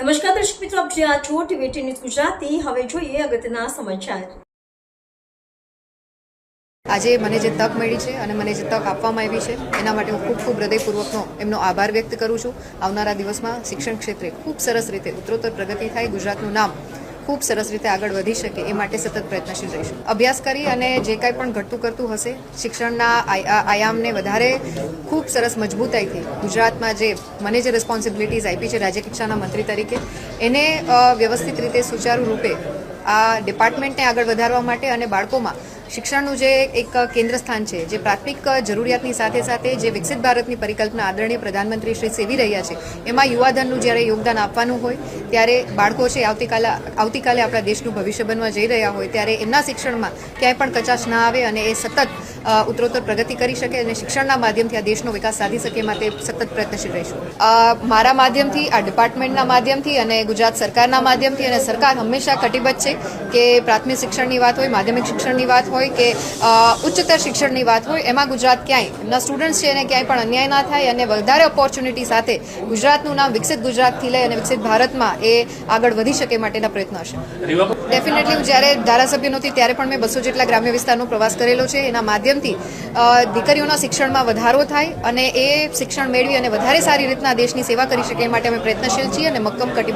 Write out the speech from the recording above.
નમસ્કાર દર્શક મિત્રો, આપ જ્યાં છો ટીવી ન્યૂઝ ગુજરાતી. હવે જોઈએ અગત્યના સમાચાર. આજે મને જે તક મળી છે અને મને જે તક આપવામાં આવી છે, એના માટે હું ખૂબ ખૂબ હૃદયપૂર્વકનો એમનો આભાર વ્યક્ત કરું છું. આવનારા દિવસમાં શિક્ષણ ક્ષેત્રે ખૂબ સરસ રીતે ઉત્તરોત્તર પ્રગતિ થાય. ગુજરાતનું નામ ખૂબ સરસ રીતે આગળ વધી શકે એ માટે સતત પ્રયત્નશીલ રહીશું. અભ્યાસ કરી અને જે કાંઈ પણ ઘટતું કરતું હશે, શિક્ષણના આયામને વધારે ખૂબ સરસ મજબૂતાઈથી ગુજરાતમાં જે મને જે રિસ્પોન્સિબિલિટીઝ આપી છે રાજ્ય કક્ષાના મંત્રી તરીકે, એને વ્યવસ્થિત રીતે સુચારુ રૂપે આ ડિપાર્ટમેન્ટને આગળ વધારવા માટે અને બાળકોમાં શિક્ષણનું જે એક કેન્દ્ર સ્થાન છે, જે પ્રાથમિક જરૂરિયાતની સાથે સાથે જે વિકસિત ભારતની પરિકલ્પના આદરણીય પ્રધાનમંત્રી શ્રી સેવી રહ્યા છે, એમાં યુવાધનનું જ્યારે યોગદાન આપવાનું હોય, ત્યારે બાળકો છે આવતીકાલે આવતીકાલે આપણા દેશનું ભવિષ્ય બનવા જઈ રહ્યા હોય, ત્યારે એમના શિક્ષણમાં ક્યાંય પણ કચાશ ના આવે અને એ સતત ઉત્તરોત્તર પ્રગતિ કરી શકે અને શિક્ષણના માધ્યમથી આ દેશનો વિકાસ સાધી શકે માટે સતત પ્રયત્નશીલ રહીશું. મારા માધ્યમથી આ ડિપાર્ટમેન્ટના માધ્યમથી અને ગુજરાત સરકારના માધ્યમથી અને સરકાર હંમેશા કટિબદ્ધ છે કે પ્રાથમિક શિક્ષણની વાત હોય માધ્યમિક શિક્ષણની વાત હોય કે ઉચ્ચતર શિક્ષણની વાત હોય એમાં ગુજરાત ક્યાંય એમના સ્ટુડન્ટ્સ છે એને ક્યાંય પણ અન્યાય ના થાય અને વધારે ઓપોર્ચ્યુનિટી સાથે ગુજરાતનું નામ વિકસિત ગુજરાતથી લઈ અને વિકસિત ભારતમાં એ આગળ વધી શકે માટેના પ્રયત્નો હશે. ડેફિનેટલી હું જ્યારે ધારાસભ્ય નહોતી ત્યારે પણ મેં બસો જેટલા ગ્રામ્ય વિસ્તારનો પ્રવાસ કરેલો છે. એના માધ્યમથી દીકરીઓના શિક્ષણમાં વધારો થાય અને એ શિક્ષણ મેળવી અને વધારે સારી રીતના દેશની સેવા કરી શકે એ માટે અમે પ્રયત્નશીલ છીએ અને મક્કમ કટિબદ્ધ